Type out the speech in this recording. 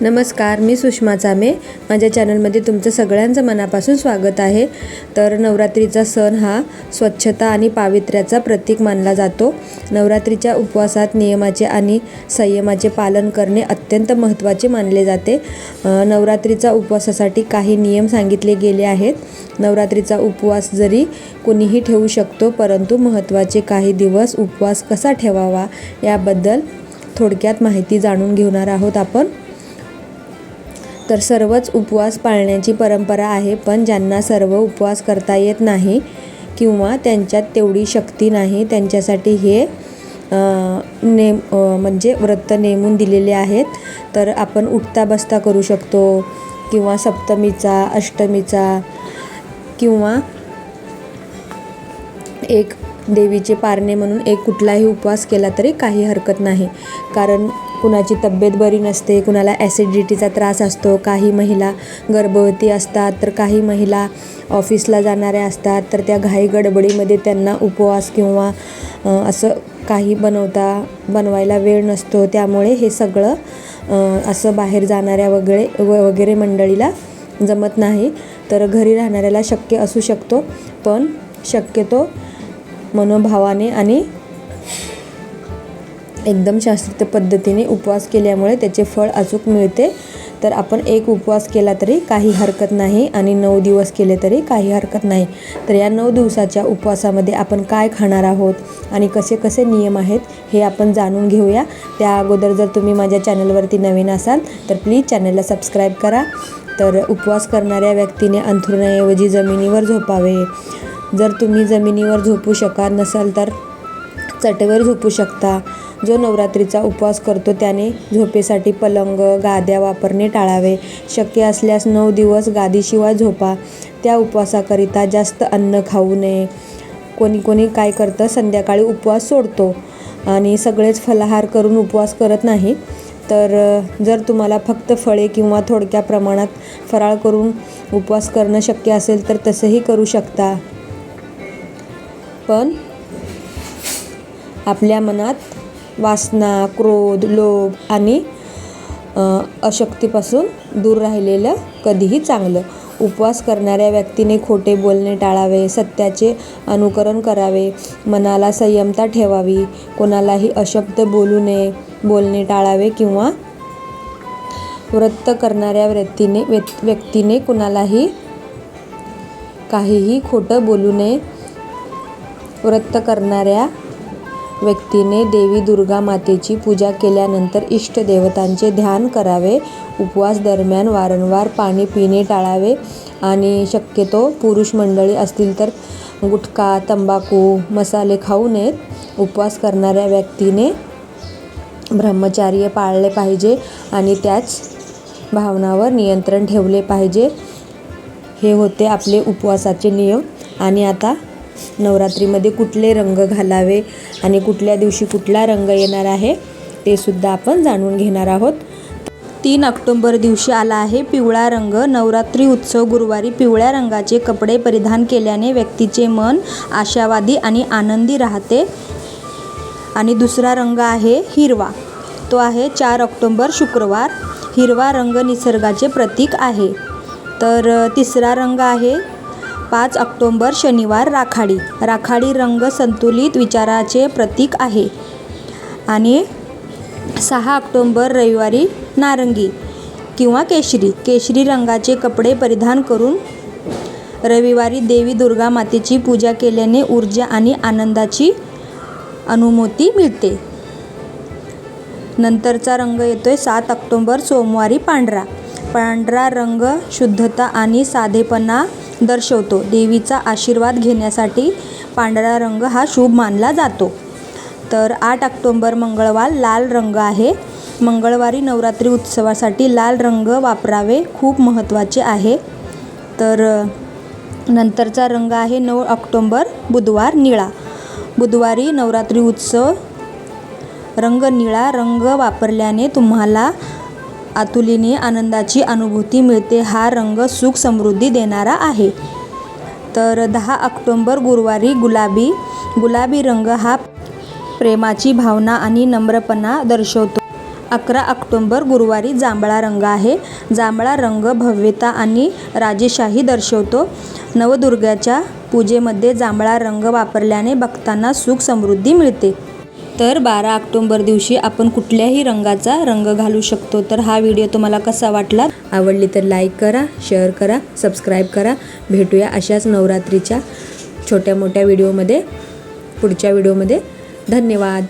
नमस्कार मी सुषमा चामे. माझ्या चॅनलमध्ये तुमचं सगळ्यांचं मनापासून स्वागत आहे. तर नवरात्रीचा सण हा स्वच्छता आणि पावित्र्याचा प्रतीक मानला जातो. नवरात्रीच्या उपवासात नियमाचे आणि संयमाचे पालन करणे अत्यंत महत्त्वाचे मानले जाते. नवरात्रीचा उपवासासाठी काही नियम सांगितले गेले आहेत. नवरात्रीचा उपवास जरी कुणीही ठेवू शकतो परंतु महत्त्वाचे काही दिवस उपवास कसा ठेवावा याबद्दल थोडक्यात माहिती जाणून घेणार आहोत आपण. तर सर्वच उपवास पाळण्याची परंपरा आहे पण ज्यांना सर्व उपवास करता येत नाही किंवा त्यांच्यात तेवढी शक्ती नाही त्यांच्यासाठी हे नेम म्हणजे व्रत नेमून दिलेले आहेत. तर आपण उठता बसता करू शकतो किंवा सप्तमीचा अष्टमीचा किंवा एक देवीचे पारणे म्हणून एक कुठलाही उपवास केला तरी काही हरकत नाही. कारण कुणाची तब्येत बरी नसते कुणाला ॲसिडिटीचा त्रास असतो काही महिला गर्भवती असतात तर काही महिला ऑफिसला जाणाऱ्या असतात तर त्या घाई गडबडीमध्ये त्यांना उपवास किंवा असं काही बनवता बनवायला वेळ नसतो. त्यामुळे हे सगळं असं बाहेर जाणाऱ्या वगैरे व वगैरे मंडळीला जमत नाही. तर घरी राहणाऱ्याला शक्य असू शकतो पण शक्यतो मनोभावाने आणि एकदम शास्त्रीय पद्धतीने उपवास केल्यामुळे त्याचे फळ अचूक मिळते. तर आपण एक उपवास केला तरी काही हरकत नाही आणि नऊ दिवस केले तरी काही हरकत नाही. तर या नऊ दिवसाच्या उपवासामध्ये आपण काय खाणार आहोत आणि कसे कसे नियम आहेत हे आपण जाणून घेऊया. त्या अगोदर जर तुम्ही माझ्या चॅनलवरती नवीन असाल तर प्लीज चॅनलला सबस्क्राईब करा. तर उपवास करणाऱ्या व्यक्तीने अंथरुणाऐवजी जमिनीवर झोपावे. जर तुम्ही जमिनीवर झोपू शकत नसाल तर चटेवर झोपू शकता. जो नवरात्रीचा उपवास करतो त्याने झोपेसाठी पलंग गाद्या वापरणे टाळावे. शक्य असल्यास नऊ दिवस गादीशिवाय झोपा. त्या उपवासाकरिता जास्त अन्न खाऊ नये. कोणी कोणी काय करतं? संध्याकाळी उपवास सोडतो. आणि सगळेच फलाहार करून उपवास करत नाही. तर जर तुम्हाला फक्त फळे किंवा थोडक्या प्रमाणात फराळ करून उपवास करणं शक्य असेल तर तसंही करू शकता. पण आपल्या मनात वासना क्रोध लोभ आणि अशक्तीपासून दूर राहिलेलं कधीही चांगलं. उपवास करणाऱ्या व्यक्तीने खोटे बोलणे टाळावे सत्याचे अनुकरण करावे मनाला संयमता ठेवावी कोणालाही अशब्द बोलू नये बोलणे टाळावे किंवा व्रत करणाऱ्या व्यक्तीने व्यक्तीने कुणालाही काहीही खोटं बोलू नये. व्रत करणाऱ्या व्यक्तीने देवी दुर्गा मातेची पूजा केल्यानंतर इष्टदेवतांचे ध्यान करावे उपवास दरम्यान वारंवार पाणी पिणे टाळावे आणि शक्यतो पुरुष मंडळी असतील तर गुटखा तंबाखू मसाले खाऊ नयेत. उपवास करणाऱ्या व्यक्तीने ब्रह्मचार्य पाळले पाहिजे आणि त्याच भावनावर नियंत्रण ठेवले पाहिजे. हे होते आपले उपवासाचे नियम. आणि आता नवरात्रीमध्ये कुठले रंग घालावे आणि कुठल्या दिवशी कुठला रंग येणार आहे ते सुद्धा आपण जाणून घेणार आहोत. तीन ऑक्टोंबर दिवशी आला आहे पिवळा रंग. नवरात्री उत्सव गुरुवारी पिवळ्या रंगाचे कपडे परिधान केल्याने व्यक्तीचे मन आशावादी आणि आनंदी राहते. आणि दुसरा रंग आहे हिरवा. तो आहे चार ऑक्टोंबर शुक्रवार. हिरवा रंग निसर्गाचे प्रतीक आहे. तर तिसरा रंग आहे पाच ऑक्टोंबर शनिवार राखाडी. राखाडी रंग संतुलित विचाराचे प्रतीक आहे. आणि सहा ऑक्टोंबर रविवारी नारंगी किंवा केशरी. केशरी रंगाचे कपडे परिधान करून रविवारी देवी दुर्गा मातेची पूजा केल्याने ऊर्जा आणि आनंदाची अनुमती मिळते. नंतरचा रंग येतोय सात ऑक्टोंबर सोमवारी पांढरा. पांढरा रंग शुद्धता आणि साधेपणा दर्शवतो. देवीचा आशीर्वाद घेण्यासाठी पांढरा रंग हा शुभ मानला जातो. तर आठ ऑक्टोंबर मंगळवार लाल रंग आहे. मंगळवारी नवरात्री उत्सवासाठी लाल रंग वापरावे खूप महत्त्वाचे आहे. तर नंतरचा रंग आहे नऊ ऑक्टोंबर बुधवार निळा. बुधवारी नवरात्री उत्सव रंग निळा रंग वापरल्याने तुम्हाला आतुलीने आनंदाची अनुभूती मिळते. हा रंग सुख समृद्धी देणारा आहे. तर दहा ऑक्टोंबर गुरुवारी गुलाबी गुलाबी रंग हा प्रेमाची भावना आणि नम्रपणा दर्शवतो. अकरा ऑक्टोंबर गुरुवारी जांभळा रंग आहे. जांभळा रंग भव्यता आणि राजेशाही दर्शवतो. नवदुर्गाच्या पूजेमध्ये जांभळा रंग वापरल्याने भक्तांना सुख समृद्धी मिळते. तर बारा ऑक्टोंबर दिवशी आपण कुठल्याही रंगाचा रंग घालू शकतो. तर हा व्हिडिओ तुम्हाला कसा वाटला? आवडली तर लाईक करा शेअर करा सबस्क्राईब करा. भेटूया अशाच नवरात्रीच्या छोट्या मोठ्या व्हिडिओमध्ये पुढच्या व्हिडिओमध्ये धन्यवाद.